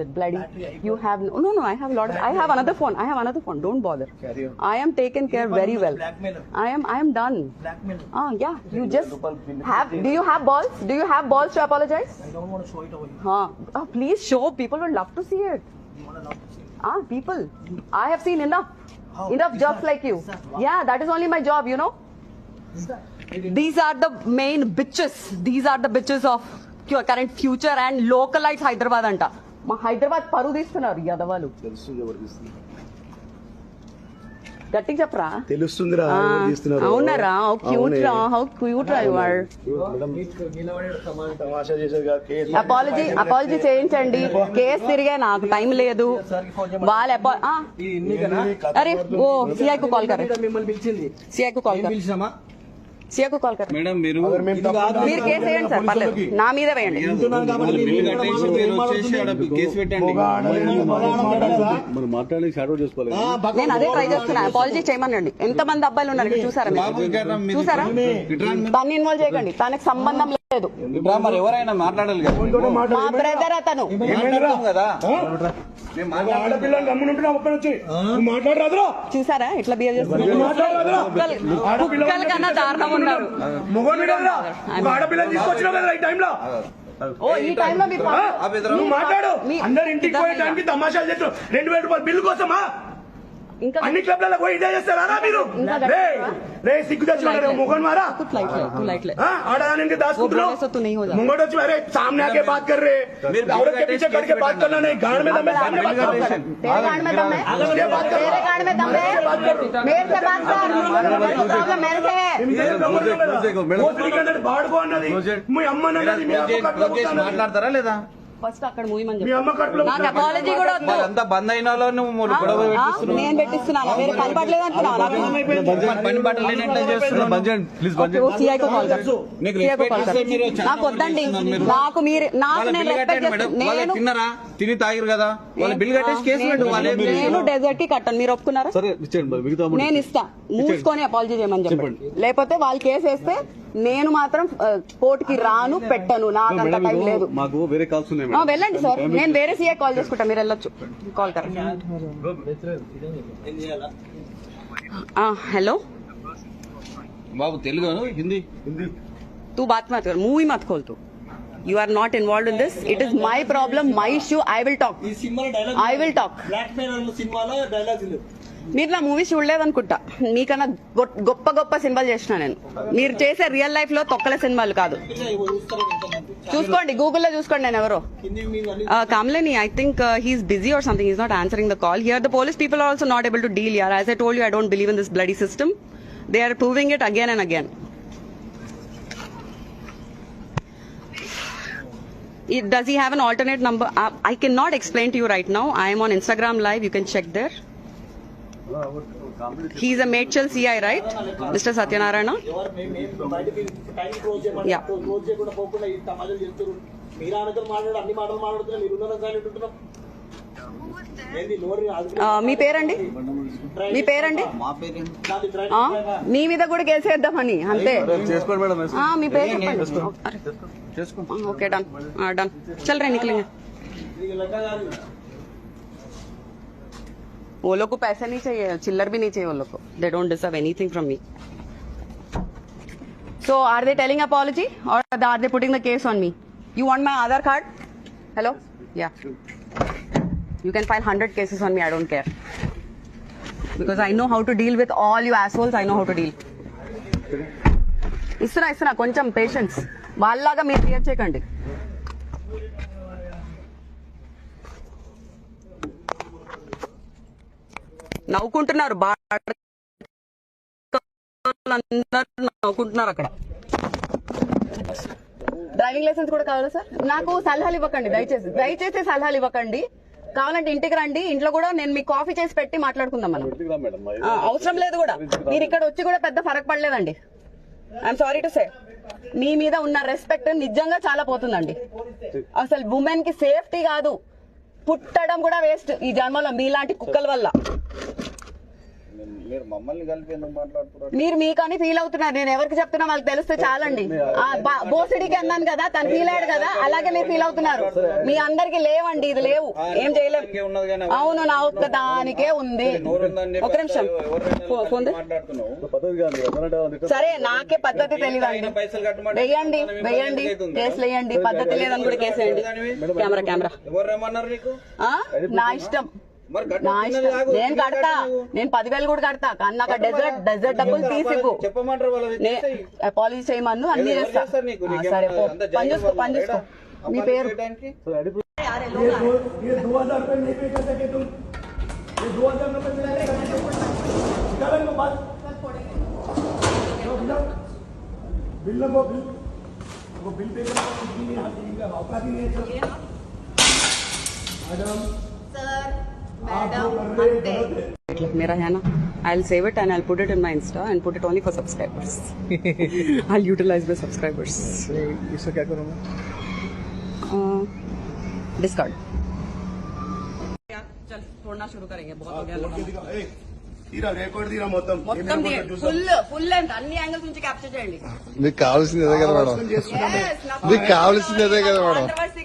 it bloody? You have no, no, no. I have a lot of. I have another phone. I have another phone. Don't bother. I am taken care very well. I am. I am done. Ah, yeah. You just have. Do you have balls? Do you have balls to apologize? I don't want to show it over here. Huh. Oh, please show. People would love to see it. You want to love to see it. Ah, people. I have seen enough. Enough jobs like you. is that what? Yeah, that is only my job. You know. These are the main bitches. These are the bitches of your current future and localized Hyderabad అంట మా హైదరాబాద్ పరువు తీస్తున్నారు యదవాలు తెలుస్తుంది ఎవరు తీస్తున్నారు? గట్టిగా చెప్పరా? తెలుస్తుందిరా అవునరా? How cute. రా హౌ క్యూట్ రా అపాలజీ అపాలజీ చేయించండి. కేసు తిరిగే నాకు టైం లేదు. వాళ్ళ అరే ఓ సిఐ కు కాల్ కరే మిమ్మల్ని పిలిచింది. సిఐ కు కాల్ ఏం కరే పిలిచామా సిఐ కు కాల్ కరే. మేడం మీరు అगर మేము తప్పు మీరు కేసు వేయండి సార్ పర్లేదు. నా మీద వేయండి. మనం మాట్లాడి షాడో చేసుకోవాలి నేను అదే ట్రై చేస్తున్నా. అపాలజీ చేయమనండి ఎంత మంది అబ్బాయిలు ఉన్నారు చూసారా చూసారా. తను ఇన్వాల్వ్ చేయకండి. తనకు సంబంధం లేదు. మరి ఎవరైనా మాట్లాడాలి మా బ్రదర్ అతను. కదా? వచ్చి మాట్లాడరాదురా. చూసారా? ఎట్లా బిహేవ్ చేస్తున్నారు. మాట్లాడరాదురా. కుక్కలు- కుక్కల కన్నా దారుణం ఉన్నారు. మొగోని కదరా ఒక ఆడపిల్లని తీసుకొచ్చినావు కదా ఈ టైంలో? ఓ ఈ మాట్లాడు. అందరు ఇంటికి పోయే టైంకి తమాషాలు చేస్తారు రెండు వేల రూపాయలు బిల్లు కోసమా? ఇంకా అన్ని క్లబ్లలో పోయి ఇదే చేస్తారా మీరు ఇంకా రే రే సిగ్గు తెచ్చుకున్నారు మొగన్ మారా कुछ लाइट ले तू लाइट ले हाँ, आड़ाने के दास वो कुतरो बोलने से तो नहीं हो जाता। मुंगोट వచ్చి अरे सामने आके बात कर रहे मेरे औरत के बिल पीछे का खड़ के टेस्ट बात करना नहीं गाड़ में दम है सामने बात करो तेरे गाड़ में दम है आगे बात कर तेरे गाड़ में दम है मेरे से बात कर प्रॉब्लम मेरे से है वो स्पीकर అన్నది బాడుకో అన్నది మీ అమ్మ అన్నది మీ అమ్మ కట్లో క్లోజ్ చేసి మాట్లాడతారా లేదా ఫస్ట్ అక్కడ మూవీ మని మీ చెప్పు అమ్మ కట్లో నాకు అపాలజీ కూడా వద్దు. వాళ్ళంతా బంద్ అయిన వాళ్ళు నువ్వు గొడవ? పెట్టిస్తున్నావు నేను పెట్టిస్తున్నాను వేరే పని పడలేదు అంటున్నావు నాకు మీరు చాలా నాకు వద్దండి. చేస్తున్నారు మీరు. నాకు మీరు నాకు వాళ్ళ నేను రెస్పెక్ట్ తిన్నారా? తిని తాగిరు కదా? వాళ్ళ కట్టేసి కేసు నేను డెజర్ట్కి కట్టాను. మీరు ఒప్పుకున్నారా? నేను ఇస్తా. మూసుకొని అపాలజీ చేయమని చెప్పండి. లేకపోతే వాళ్ళు కేసు వేస్తే నేను మాత్రం కోర్టుకి రాను పెట్టను నాకు అంత టైం లేదు మాకు వేరే కాల్స్ ఉన్నాయి ఆ, వెళ్ళండి సార్ నేను వేరే సీఏ కాల్ చేసుకుంటా మీరు వెళ్ళొచ్చు కాల్ కర ఏం చేయాలా हेलो బాబు తెలుగు హిందీ హిందీ तू बात मत कर मुंह ही मत खोल तू you are not involve in this it is my problem my issue I will talk ఈ సినిమాలో dialogue I will talk. Blackmail సినిమాలో డైలాగ్స్ లేవు మీరు నా మూవీ చూడలేదనుకుంటా మీకన్నా గొ- గొప్ప గొప్ప సినిమాలు చేసిన నేను మీరు చేసే రియల్ లైఫ్లో తొక్కల సినిమాలు కాదు చూస్తారు ఇంతమంది. చూసుకోండి గూగుల్లో చూసుకోండి నేను ఎవరో హిందీ మీద అన్ని Uh, Kamlani, I think uh, he's busy or something. He's not answering the call. Here, the police people are also not able to deal here. As I told you, I don't believe in this bloody system. They are proving it again and again. It- Does he have an alternate number? Uh, I cannot explain to you right now. I am on Instagram Live. You can check there. He's a Medchal CI right mister Satyanarayana yeah మీ పేరండి? మీ పేరండి? Uh, మీ మీద కూడా case వేద్దామని అంతే. Ah, మీ పేరు okay done done చల్ రే నికలింగ్ वो लोग को पैसे नहीं चाहिए चिल्लर भी नहीं चाहिए वो लोग को they don't deserve anything from me so are they telling apology or are they putting the case on me you want my aadhar card hello yeah you can file 100 cases on me i don't care because i know how to deal with all you assholes i know how to deal ఇస్తున్నా ఇస్తున్నా కొంచెం patience వాళ్ళలాగా మీరు clear చేయకండి నవ్వుకుంటున్నారు. నవ్వుకుంటున్నారు అక్కడ. Driving licence కూడా కావాలా సార్? నాకు సలహాలు ఇవ్వకండి దయచేసి. దయచేసి సలహాలు ఇవ్వకండి. కావాలంటే ఇంటికి రండి. ఇంట్లో కూడా నేను మీకు కాఫీ చేసి పెట్టి మాట్లాడుకుందాం మనం. అవసరం లేదు కూడా. మీరు ఇక్కడ వచ్చి కూడా పెద్ద ఫరక్ పడలేదండి. ఐఎమ్ సారీ టు సే మీ మీద ఉన్న రెస్పెక్ట్ నిజంగా చాలా పోతుందండి. అసలు ఉమెన్కి సేఫ్టీ కాదు. పుట్టడం కూడా వేస్ట్. ఈ జన్మలో మీలాంటి కుక్కల వల్ల. మీరు మమ్మల్ని కలిపి ఎందుకు మాట్లాడుతున్నారు? మీరు మీకని ఫీల్ అవుతున్నారు. నేను ఎవరికి చెప్తున్నా వాళ్ళకి తెలిస్తే చాలండి. బోసిడికి అన్నాను కదా తను ఫీల్ అయ్యాడు కదా అలాగే మీరు ఫీల్ అవుతున్నారు. మీ అందరికి లేవండి ఇది లేవు. ఏం చేయలేం. ఇంకే ఉన్నది కానీ అవును నా ఒక్క దానికే ఉంది. ఒక నిమిషం. సరే నాకే పద్ధతి తెలియదండి కట్టమంటే వెయ్యండి వెయ్యండి కేసులు వేయండి. పద్ధతి లేదని కూడా కేసు వేయండి కెమెరా కెమెరా? నా ఇష్టం. మరి నా కట్టుకున్నది ఇష్టం కాదు. నేను కడతా నేను పదివేలు కూడా కడతా కానీ నాకు డెజర్ట్ డెజర్ట్ డబ్బులు తీసివ్వు చెప్పమంటారు వాళ్ళకి అపాలజీ చేయమన్ను అన్ని ఎవరు చేస్తా చేస్తారు నీకు? ఆ, నీకేమన్నా సరే పో. అంత పని జాగ్రత్త చూసుకో పని చూసుకో ఏడా? మీ అప్పాలు పేరు చేయడానికి? సో అడిపి ये दो ये दो हजार रुपये नहीं पे कर सके तुम ये दो हजार रुपये मिला नहीं करने निकालो इनको बात बिल लो वो बिल वो बिल पे करना कुछ भी नहीं हाथ इनका औकात ही नहीं है सर मैडम आप जो कर रहे हैं गलत है मेरा है ना I'll save it and I'll put it in my Insta and put it only for subscribers. I'll utilize my subscribers. इससे क्या करूँ मैं Uh, discard. चल छोड़ना शुरू करेंगे बहुत हो गया लगा। తీరా రికార్డ్ తీరా మొత్తం మొత్తం ఫుల్ ఫుల్ లెంత్ అన్ని యాంగిల్స్ నుంచి క్యాప్చర్ చేయండి మీకు కావాల్సింది అదే కదా మేడం Yes, నాకు మీకు కావాల్సింది అదే కదా మేడం Otherwise